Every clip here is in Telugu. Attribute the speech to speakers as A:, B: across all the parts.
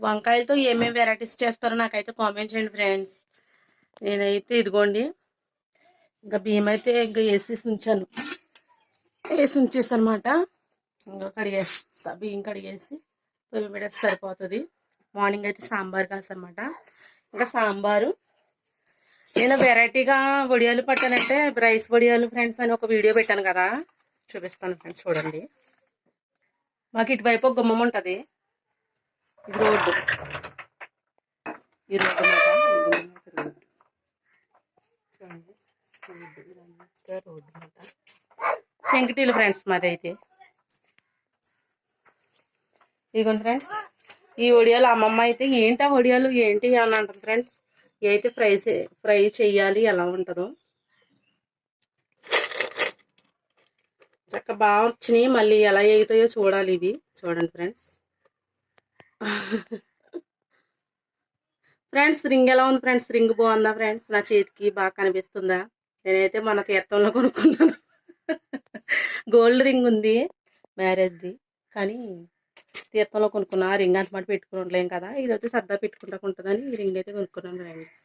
A: వంకాయలతో ఏమేమి వెరైటీస్ చేస్తారో నాకైతే కామెంట్ చేయండి ఫ్రెండ్స్. నేనైతే ఇదిగోండి ఇంకా బియ్యం అయితే ఇంకా వేసేసి ఉంచాను. వేసి ఉంచేసి అనమాట ఇంకా కడిగేస్తా బియ్యం కడిగేసి పొయ్యి పెడితే సరిపోతుంది. మార్నింగ్ అయితే సాంబార్ కాసనమాట. ఇంకా సాంబారు. నేను వెరైటీగా వడియాలు పట్టానంటే రైస్ వడియాలు ఫ్రెండ్స్ అని ఒక వీడియో పెట్టాను కదా. చూపిస్తాను ఫ్రెండ్స్ చూడండి. మాకు ఇటువైపు ఒక గుమ్మం ఉంటుంది. ఇది రోడ్డు. ఈ రోడ్డు మాట రోడ్డు. చూడండి. రోడ్డు మాట. పెంకటీలు ఫ్రెండ్స్ మాది అయితే. ఇదిగోండి ఫ్రెండ్స్ ఈ ఒడియాలు అమ్మమ్మ అయితే ఏంటి ఆ వడియాలు ఏంటి అని అంటారు ఫ్రెండ్స్. అయితే ఫ్రై చే- ఫ్రై చేయాలి ఎలా ఉంటుందో. చక్క బాగా వచ్చినాయి. మళ్ళీ ఎలా అవుతాయో చూడాలి ఇవి. చూడండి ఫ్రెండ్స్. ఫ్రెండ్స్ రింగ్ ఎలా ఉంది ఫ్రెండ్స్? రింగ్ బాగుందా ఫ్రెండ్స్? నా చేతికి బాగా కనిపిస్తుందా? నేనైతే మన తీర్థంలో కొనుక్కున్నాను. గోల్డ్ రింగ్ ఉంది మ్యారేజ్ది. కానీ తీర్థంలో కొనుక్కున్నా ఆ రింగ్ అంత మాట పెట్టుకుని ఉండలేం కదా. ఇది వచ్చి సర్దా పెట్టుకుంటా ఉంటుందని ఈ రింగ్ అయితే కొనుక్కున్నాను ఫ్రెండ్స్.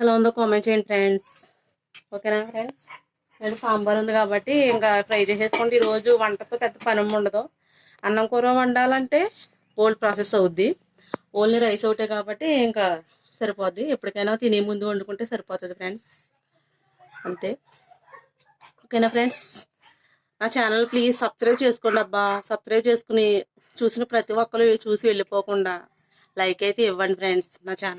A: ఎలా ఉందో కామెంట్ చేయండి ఫ్రెండ్స్. ఓకేనా ఫ్రెండ్స్? నేను సాంబార్ ఉంది కాబట్టి ఇంకా ఫ్రై చేసేసుకోండి. ఈరోజు వంటతో పెద్ద పని ఉండదు. అన్నం కూర వండాలంటే ఓల్డ్ ప్రాసెస్ అవుద్ది. ఓన్లీ రైస్ ఒకటే కాబట్టి ఇంకా సరిపోద్ది. ఎప్పటికైనా తినే ముందు వండుకుంటే సరిపోతుంది ఫ్రెండ్స్. అంతే. ఓకేనా ఫ్రెండ్స్? నా ఛానల్ ప్లీజ్ సబ్స్క్రైబ్ చేసుకోండి అబ్బా. సబ్స్క్రైబ్ చేసుకుని చూసిన ప్రతి ఒక్కరు చూసి వెళ్ళిపోకుండా లైక్ అయితే ఇవ్వండి ఫ్రెండ్స్ నా ఛానల్.